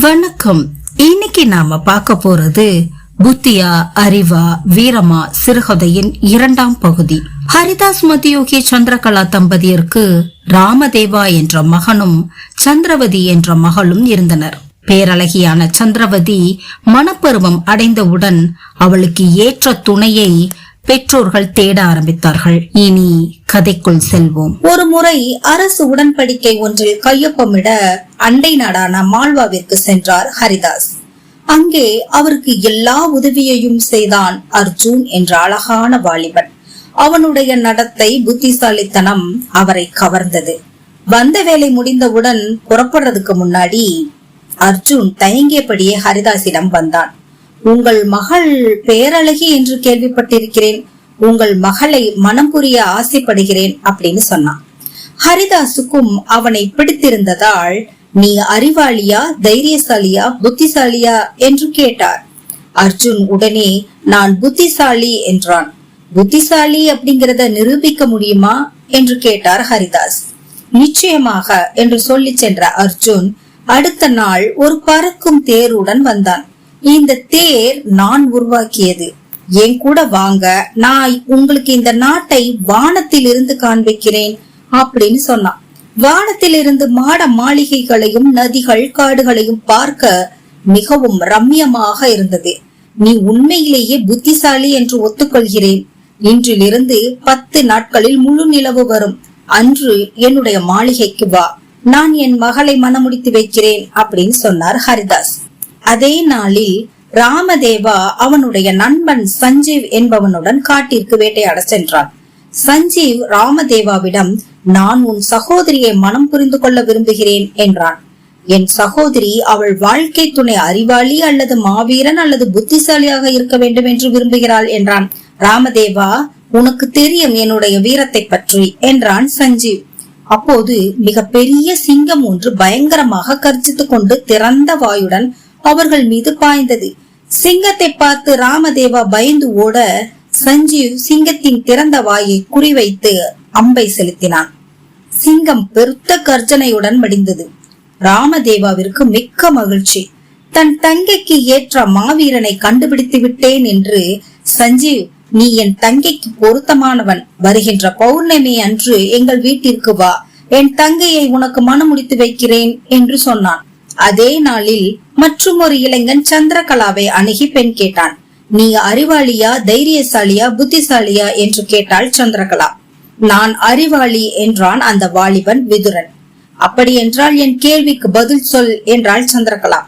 வணக்கம். இன்னைக்கு நாம பார்க்க போறது புத்தியா அறிவா வீரமா சிறுகதையின் இரண்டாம் பகுதி. ஹரிதாஸ் மதியோகி சந்திரகலா தம்பதியருக்கு ராமதேவா என்ற மகனும் சந்திரவதி என்ற மகளும் இருந்தனர். பேரழகியான சந்திரவதி மனப்பருவம் அடைந்தவுடன் அவளுக்கு ஏற்ற துணையை பெற்றோர்கள் தேட ஆரம்பித்தார்கள். இனி கதைக்குள் செல்வோம். ஒரு முறை அரசு உடன்படிக்கை ஒன்றில் கையொப்பமிட அண்டை நாடான மால்வாவிற்கு சென்றார் ஹரிதாஸ். அங்கே அவருக்கு எல்லா உதவியையும் செய்தான் அர்ஜுன் என்ற அழகான வாலிபன். அவனுடைய நடத்தை புத்திசாலித்தனம் அவரை கவர்ந்தது. வந்த வேலை முடிந்தவுடன் புறப்படுறதுக்கு முன்னாடி அர்ஜுன் தயங்கியபடியே ஹரிதாசிடம் வந்தான். உங்கள் மகள் பேரழகி என்று கேள்விப்பட்டிருக்கிறேன். உங்கள் மகளை மனம் புரிய ஆசைப்படுகிறேன் அப்படின்னு சொன்னான். ஹரிதாஸுக்கும் அவனை பிடித்திருந்ததால் நீ அறிவாளியா தைரியசாலியா புத்திசாலியா என்று கேட்டார். அர்ஜுன் உடனே நான் புத்திசாலி என்றான். புத்திசாலி அப்படிங்கறத நிரூபிக்க முடியுமா? என்று கேட்டார் ஹரிதாஸ். நிச்சயமாக என்று சொல்லி சென்ற அர்ஜுன் அடுத்த நாள் ஒரு பறக்கும் தேருடன் வந்தான். இந்த தேர் நான் உருவாக்கியது. என் கூட வாங்க நான் உங்களுக்கு இந்த நாட்டை வானத்தில் இருந்து காண்பிக்கிறேன் அப்படின்னு சொன்னான். வானத்தில் இருந்து மாட மாளிகைகளையும் நதிகள் காடுகளையும் பார்க்க மிகவும் ரம்யமாக இருந்தது. நீ உண்மையிலேயே புத்திசாலி என்று ஒத்துக்கொள்கிறேன். இன்றிலிருந்து பத்து நாட்களில் முழு நிலவு வரும். அன்று என்னுடைய மாளிகைக்கு வா. நான் என் மகளை மனமுடித்து வைக்கிறேன் அப்படின்னு சொன்னார் ஹரிதாஸ். அதே நாளில் ராமதேவா அவனுடைய நண்பன் சஞ்சீவ் என்பவனுடன் காட்டிற்கு வேட்டையாட சென்றான். சஞ்சீவ் ராமதேவாவிடம் நான் உன் சகோதரியை மனம் புரிந்து கொள்ள விரும்புகிறேன் என்றான். என் சகோதரி அவள் வாழ்க்கை துணை அறிவாளி அல்லது மாவீரன் அல்லது புத்திசாலியாக இருக்க வேண்டும் என்று விரும்புகிறாள் என்றான். ராமதேவா உனக்கு தெரியும் என்னுடைய வீரத்தை பற்றி என்றான் சஞ்சீவ். அப்போது மிக பெரிய சிங்கம் ஒன்று பயங்கரமாக கர்ஜித்துக் கொண்டு திறந்த வாயுடன் அவர்கள் மீது பாய்ந்தது. சிங்கத்தை பார்த்து ராமதேவா பயந்து ஓட சஞ்சீவ் சிங்கத்தின் திறந்த வாயை குறிவைத்து அம்பை செலுத்தினான். சிங்கம் பெருத்த கர்ஜனையுடன் மடிந்தது. ராமதேவாவிற்கு மிக்க மகிழ்ச்சி. தன் தங்கைக்கு ஏற்ற மாவீரனை கண்டுபிடித்து விட்டேன் என்று சஞ்சீவ் நீ என் தங்கைக்கு பொருத்தமானவன். வருகின்ற பௌர்ணமி அன்று எங்கள் வீட்டிற்கு வா. என் தங்கையை உனக்கு மனமுடித்து வைக்கிறேன் என்று சொன்னான். அதே நாளில் மற்றும் ஒரு இளைஞன் சந்திரகலாவை அணுகி பெண் கேட்டான். நீ அறிவாளியா தைரியசாலியா புத்திசாலியா? என்று கேட்டாள் சந்திரகலா. நான் அறிவாளி என்றான் அந்த வாலிபன் விதுரன். அப்படி என்றால் என் கேள்விக்கு பதில் சொல் என்றாள் சந்திரகலா.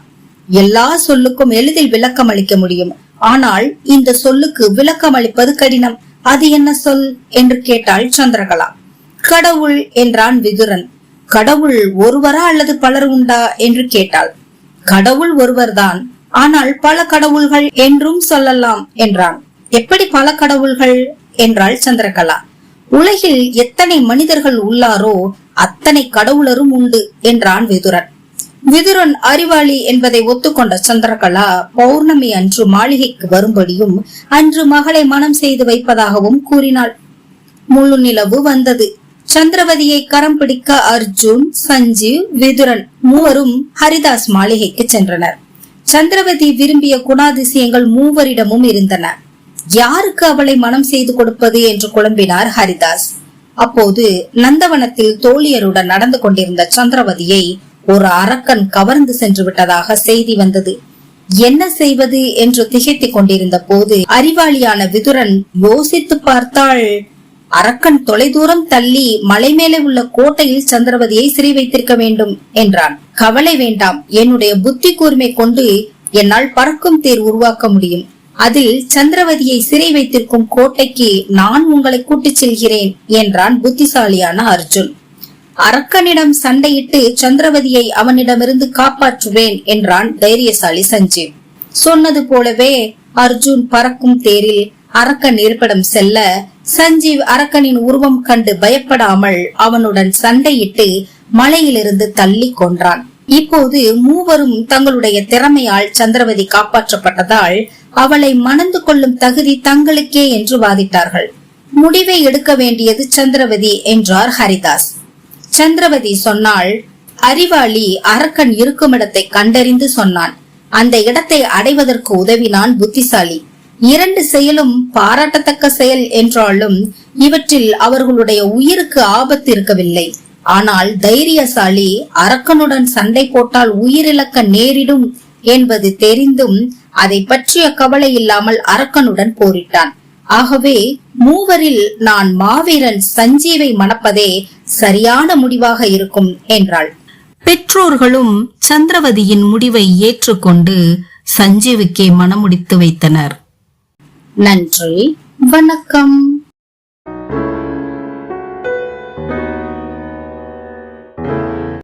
எல்லா சொல்லுக்கும் எளிதில் விளக்கம் அளிக்க முடியும். ஆனால் இந்த சொல்லுக்கு விளக்கம் அளிப்பது கடினம். அது என்ன சொல்? என்று கேட்டாள் சந்திரகலா. கடவுள் என்றான் விதுரன். கடவுள் ஒருவரா அல்லது பலர் உண்டா என்று கேட்டாள். கடவுள் ஒருவர்தான். ஆனால் பல கடவுள்கள் என்றும் சொல்லலாம் என்றான். எப்படி பல கடவுள்கள்? என்றாள் சந்திரகலா. உலகில் எத்தனை மனிதர்கள் உள்ளாரோ அத்தனை கடவுளரும் உண்டு என்றான் விதுரன். விதுரன் அறிவாளி என்பதை ஒத்துக்கொண்ட சந்திரகலா பௌர்ணமி அன்று மாளிகைக்கு வரும்படியும் அன்று மகளை மனம் செய்து வைப்பதாகவும் கூறினாள். முழு நிலவு வந்தது. சந்திரவதியை கரம் பிடிக்க அர்ஜுன் சஞ்சீவ் விதுரன் மூவரும் ஹரிதாஸ் மாளிகைக்கு சென்றனர். சந்திரவதி விரும்பிய குணாதிசயங்கள் மூவரிடமும் இருந்தன. யாருக்கு அவளை மனம் செய்து கொடுப்பது என்று குழம்பினார் ஹரிதாஸ். அப்போது நந்தவனத்தில் தோழியருடன் நடந்து கொண்டிருந்த சந்திரவதியை ஒரு அரக்கன் கவர்ந்து சென்று விட்டதாக செய்தி வந்தது. என்ன செய்வது என்று திகைத்துக் கொண்டிருந்த போது அறிவாளியான விதுரன் யோசித்து பார்த்தால் அரக்கன் தொலைதூரம் தள்ளி மலை மேலே உள்ள கோட்டையில் சந்திரவதியை சிறை வைத்திருக்க வேண்டும் என்றான். கவலை வேண்டாம். என்னுடைய புத்தி கூர்மை கொண்டு என்னால் பறக்கும் தேர் உருவாக்க முடியும். அதில் சந்திரவதியை சிறை வைத்திருக்கும் கோட்டைக்கு நான் உங்களை கூட்டிச் செல்கிறேன் என்றான் புத்திசாலியான அர்ஜுன். அரக்கனிடம் சண்டையிட்டு சந்திரவதியை அவனிடமிருந்து காப்பாற்றுவேன் என்றான் தைரியசாலி சஞ்சீவ். சொன்னது போலவே அர்ஜுன் பறக்கும் தேரில் அரக்கன் இருப்பிடம் செல்ல சஞ்சீவ் அரக்கனின் உருவம் கண்டு பயப்படாமல் அவனுடன் சண்டையிட்டு மலையிலிருந்து தள்ளி கொன்றான். இப்போது மூவரும் தங்களுடைய திறமையால் சந்திரவதி காப்பாற்றப்பட்டதால் அவளை மணந்து கொள்ளும் தகுதி தங்களுக்கே என்று வாதிட்டார்கள். முடிவை எடுக்க வேண்டியது சந்திரவதி என்றார் ஹரிதாஸ். சந்திரவதி சொன்னாள் அறிவாளி அரக்கன் இருக்கும் இடத்தை கண்டறிந்து சொன்னான். அந்த இடத்தை அடைவதற்கு உதவினான் புத்திசாலி. இரண்டு செயலும் பாராட்டத்தக்க செயல் என்றாலும் இவற்றில் அவர்களுடைய உயிருக்கு ஆபத்து இருக்கவில்லை. ஆனால் தைரியசாலி அரக்கனுடன் சண்டை போட்டால் உயிரிழக்க நேரிடும் என்பது தெரிந்தும் அதை பற்றிய கவலை இல்லாமல் அரக்கனுடன் போரிட்டான். ஆகவே மூவரில் நான் மாவீரன் சஞ்சீவை மணப்பதே சரியான முடிவாக இருக்கும் என்றாள். பெற்றோர்களும் சந்திரவதியின் முடிவை ஏற்றுக்கொண்டு சஞ்சீவுக்கே மணமுடித்து வைத்தனர். நன்றி. வணக்கம்.